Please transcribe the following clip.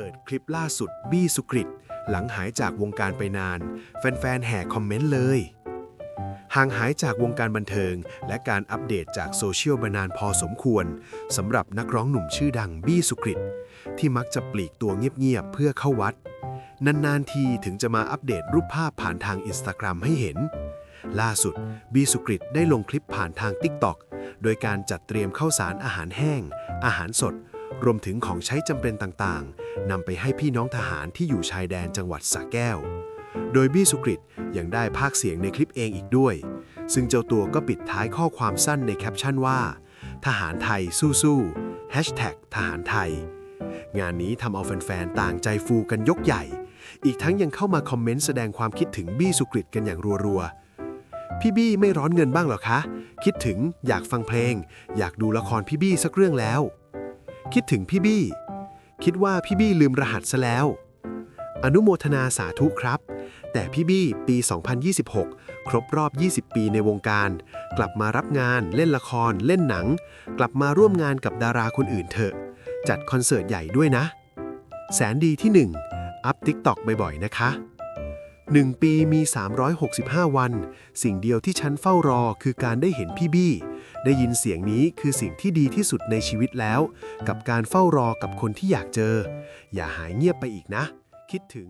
เปิดคลิปล่าสุดบี้สุกริต หลังหายจากวงการไปนาน แฟนๆแห่คอมเมนต์เลย ห่างหายจากวงการบันเทิง และการอัปเดตจากโซเชียลมานานพอสมควรสำหรับนักร้องหนุ่มชื่อดังบี้สุกริต ที่มักจะปลีกตัวเงียบๆเพื่อเข้าวัด นานๆทีถึงจะมาอัปเดตรูปภาพผ่านทางอินสตาแกรมให้เห็น ล่าสุดบีสุกริตได้ลงคลิปผ่านทาง TikTok โดยการจัดเตรียมข้าวสารอาหารแห้ง อาหารสด รวมถึงของใช้จำเป็นต่างๆนำไปให้พี่น้องทหารที่อยู่ชายแดนจังหวัดสระแก้ว โดยบี้สุกริตยังได้พากเสียงในคลิปเองอีกด้วย ซึ่งเจ้าตัวก็ปิดท้ายข้อความสั้นในแคปชั่นว่า ทหารไทยสู้ๆ Hashtag ทหารไทย งานนี้ทำเอาแฟนๆ ต่างใจฟูกันยกใหญ่ อีกทั้งยังเข้ามาคอมเมนต์แสดงความคิดถึงบี้สุกริตกันอย่างรัวๆพี่บี้ไม่ร้อนเงินบ้างหรอคะ คิดถึงอยากฟังเพลง อยากดูละครพี่บี้สักเรื่องแล้ว คิดถึงพี่บี้ คิดว่าพี่บี้ลืมรหัสซะแล้ว อนุโมทนาสาธุครับ แต่พี่บี้ปี 2026 ครบรอบ 20 ปีในวงการ กลับมารับงานเล่นละคร เล่นหนัง กลับมาร่วมงานกับดาราคนอื่นเถอะ จัดคอนเสิร์ตใหญ่ด้วยนะ แสนดีที่ 1 อัพติ๊กตอกบ่อยๆนะคะ 1 ปีมี 365 วัน สิ่งเดียวที่ฉันเฝ้ารอคือการได้เห็นพี่บี้ ได้ยินเสียงนี้คือสิ่งที่ดีที่สุดในชีวิตแล้ว กับการเฝ้ารอกับคนที่อยากเจอ อย่าหายเงียบไปอีกนะ คิดถึง